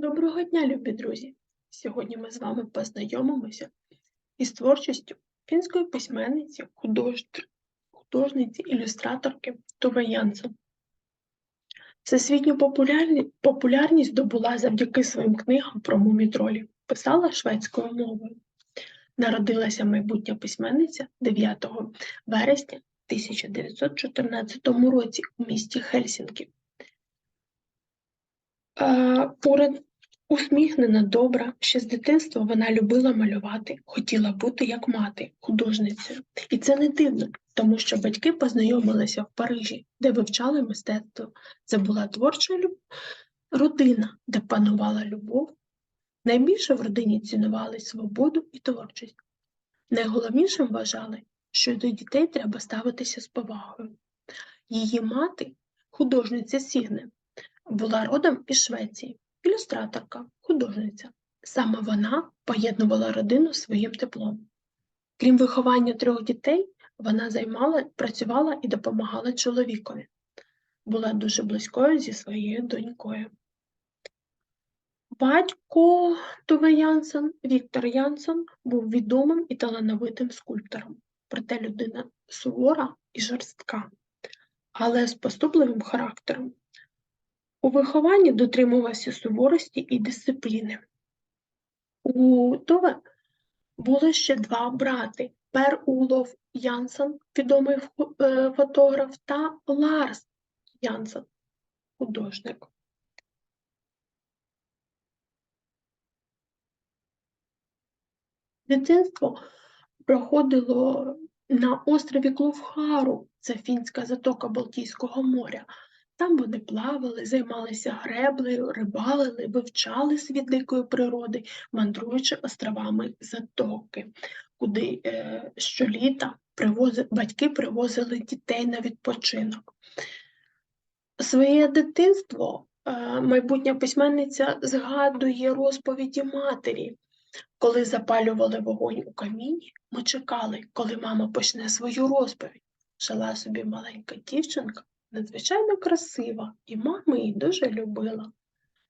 Доброго дня, любі друзі! Сьогодні ми з вами познайомимося із творчістю фінської письменниці, художниці, ілюстраторки Туве Янсен. Всесвітню популярність здобула завдяки своїм книгам про мумітролів, писала шведською мовою. Народилася майбутня письменниця 9 вересня 1914 році у місті Хельсінкі. Уряд усміхнена, добра. Ще з дитинства вона любила малювати, хотіла бути як мати, художницею. І це не дивно, тому що батьки познайомилися в Парижі, де вивчали мистецтво. Це була творча люб- родина, де панувала любов. Найбільше в родині цінували свободу і творчість. Найголовнішим вважали, що до дітей треба ставитися з повагою. Її мати, художниця Сігне, була родом із Швеції, ілюстраторка, художниця. Саме вона поєднувала родину своїм теплом. Крім виховання трьох дітей, вона займала, працювала і допомагала чоловікові. Була дуже близькою зі своєю донькою. Батько Туве Янсен, Віктор Янсен, був відомим і талановитим скульптором, проте людина сувора і жорстка, але з поступливим характером. У вихованні дотримувався суворості і дисципліни. У Тове було ще два брати: Пер Улов Янсен, відомий е, фотограф, та Ларс Янсен, художник. Дитинство проходило на острові Кловхару, це фінська затока Балтійського моря. Там вони плавали, займалися греблею, рибалили, вивчали світ дикої природи, мандруючи островами затоки, куди е, щоліта привози, батьки привозили дітей на відпочинок. Своє дитинство е, майбутня письменниця згадує розповіді матері. Коли запалювали вогонь у каміні, ми чекали, коли мама почне свою розповідь. Жила собі маленька дівчинка, надзвичайно красива, і мама її дуже любила.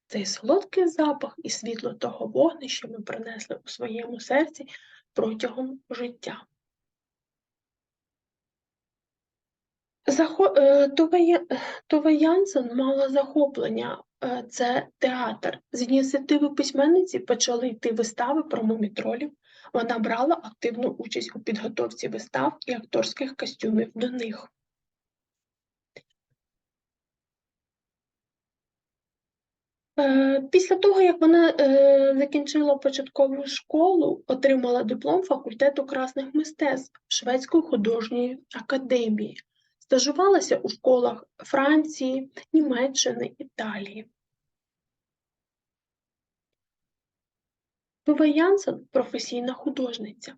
Цей солодкий запах і світло того вогнища ми принесли у своєму серці протягом життя. Захо... Туве Я- Янсен мала захоплення е, це театр. З ініціативи письменниці почали йти вистави про мумітролів. Вона брала активну участь у підготовці вистав і акторських костюмів до них. Після того, як вона е, закінчила початкову школу, отримала диплом факультету красних мистецтв Шведської художньої академії. Стажувалася у школах Франції, Німеччини, Італії. Туве Янсен – професійна художниця.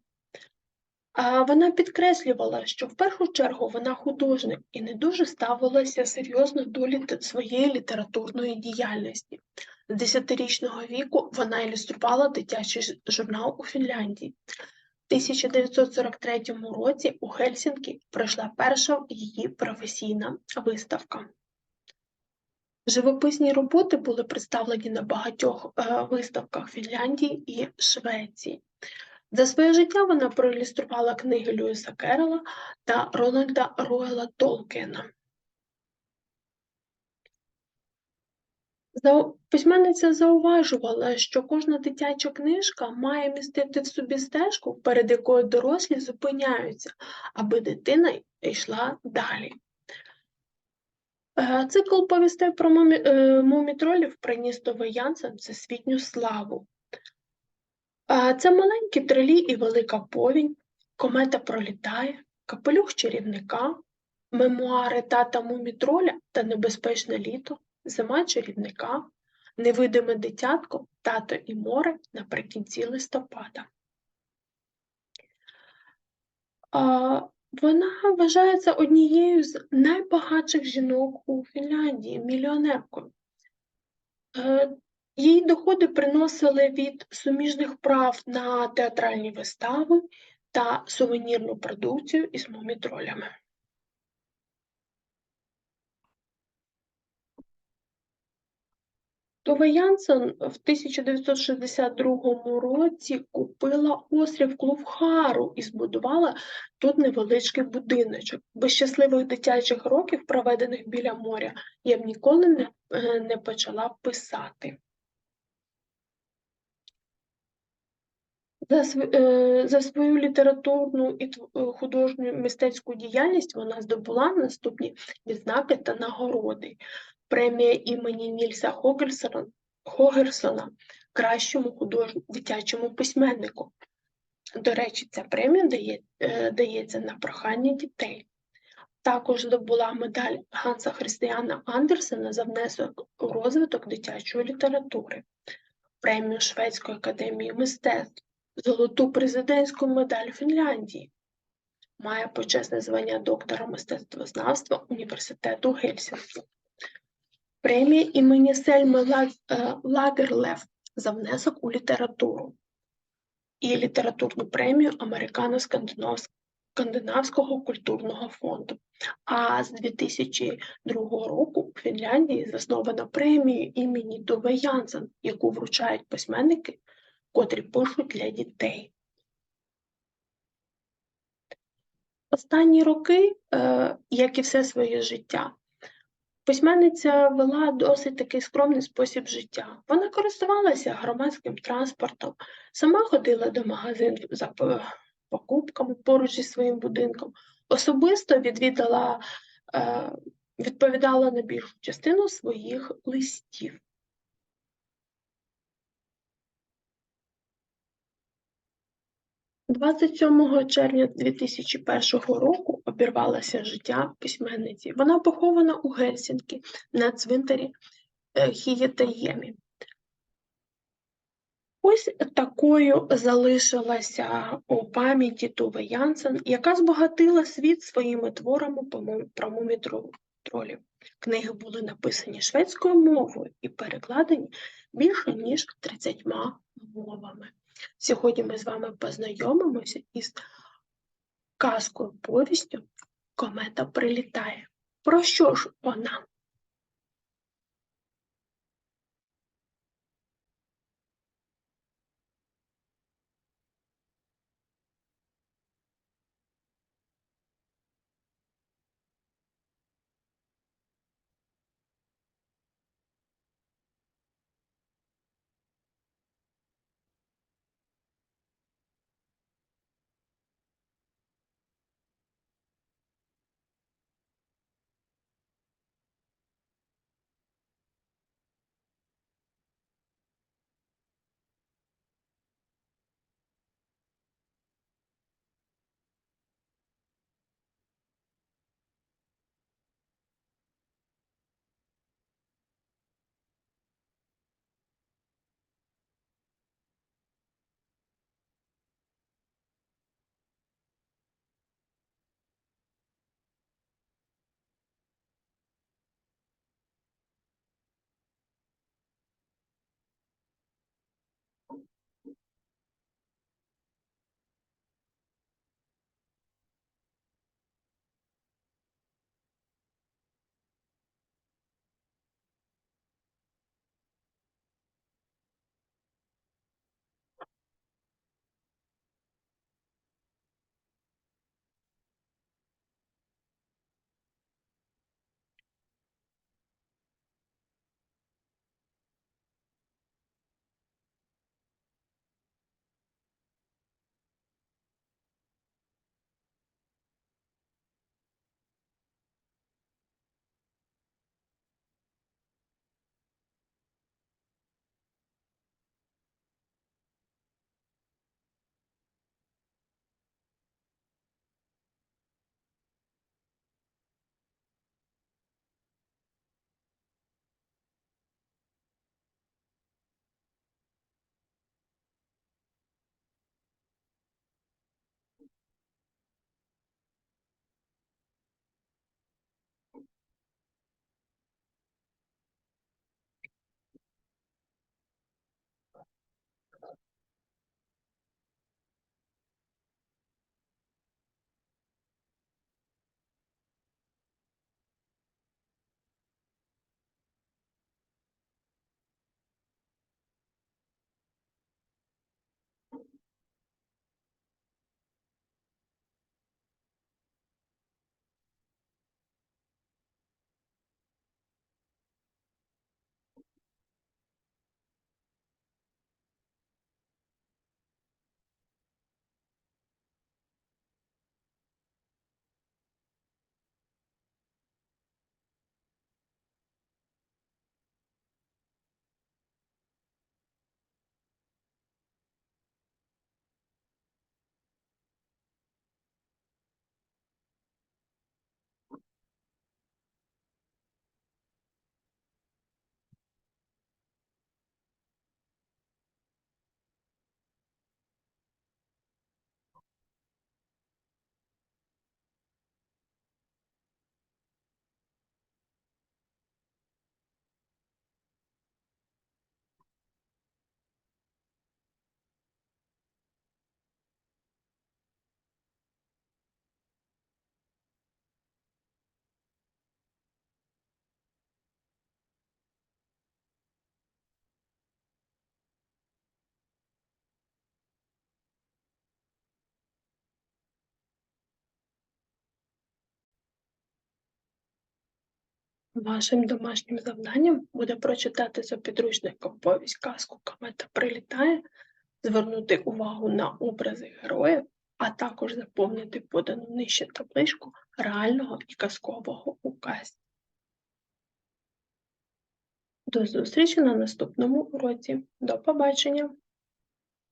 А Вона підкреслювала, що в першу чергу вона художник і не дуже ставилася серйозно до літе- своєї літературної діяльності. З 10-річного віку вона ілюструвала дитячий журнал у Фінляндії. В 1943 році у Гельсінкі пройшла перша її професійна виставка. Живописні роботи були представлені на багатьох е, виставках Фінляндії і Швеції. За своє життя вона проілюструвала книги Льюіса Керролла та Рональда Роела Толкіна. За- Письменниця зауважувала, що кожна дитяча книжка має містити в собі стежку, перед якою дорослі зупиняються, аби дитина йшла далі. Е, Цикл повістей про е, мумітролів приніс Тове Янсен всесвітню славу. Е, Це маленькі тролі і велика повінь, комета пролітає, капелюх чарівника, мемуари тата мумітроля та небезпечне літо, зима чарівника, невидиме дитятко, тато і море наприкінці листопада. Вона вважається однією з найбагатших жінок у Фінляндії, мільйонеркою. Їй доходи приносили від суміжних прав на театральні вистави та сувенірну продукцію із мумітролями. Туве Янсен в 1962 році купила острів Клувхару і збудувала тут невеличкий будиночок. Без щасливих дитячих років, проведених біля моря, я б ніколи не, е, не почала писати. За, е, за свою літературну і е, художню мистецьку діяльність вона здобула наступні відзнаки та нагороди. Премія імені Нільса Хогерсона, кращому художньому дитячому письменнику. До речі, ця премія дає, е, дається на прохання дітей. Також здобула медаль Ганса Христіана Андерсена за внесок у розвиток дитячої літератури, премію Шведської академії мистецтв, золоту президентську медаль Фінляндії. Має почесне звання доктора мистецтвознавства Університету Гельсінкі. Премія імені Сельми Ла- е, за внесок у літературу і літературну премію Американо-Скандинавського культурного фонду. А з 2002 року у Фінляндії засновано премію імені Туве Янсен, яку вручають письменники, котрі пишуть для дітей. Останні роки, е, як і все своє життя, письменниця вела досить такий скромний спосіб життя. Вона користувалася громадським транспортом, сама ходила до магазину за покупками поруч зі своїм будинком, особисто відвідала, е, відповідала на більшу частину своїх листів. – 27 червня 2001 року обірвалося життя письменниці. Вона похована у Гельсінкі на цвинтарі е, Хієтаємі. Ось такою залишилася у пам'яті Туве Янсен, яка збагатила світ своїми творами про мумітролів. Книги були написані шведською мовою і перекладені більше ніж 30 мовами. Сьогодні ми з вами познайомимося із казкою повістю Комета прилітає. Про що ж вона? Вашим домашнім завданням буде прочитати за підручником повість казку «Комета прилітає», звернути увагу на образи героїв, а також заповнити подану нижче табличку реального і казкового у казці. До зустрічі на наступному уроці. До побачення!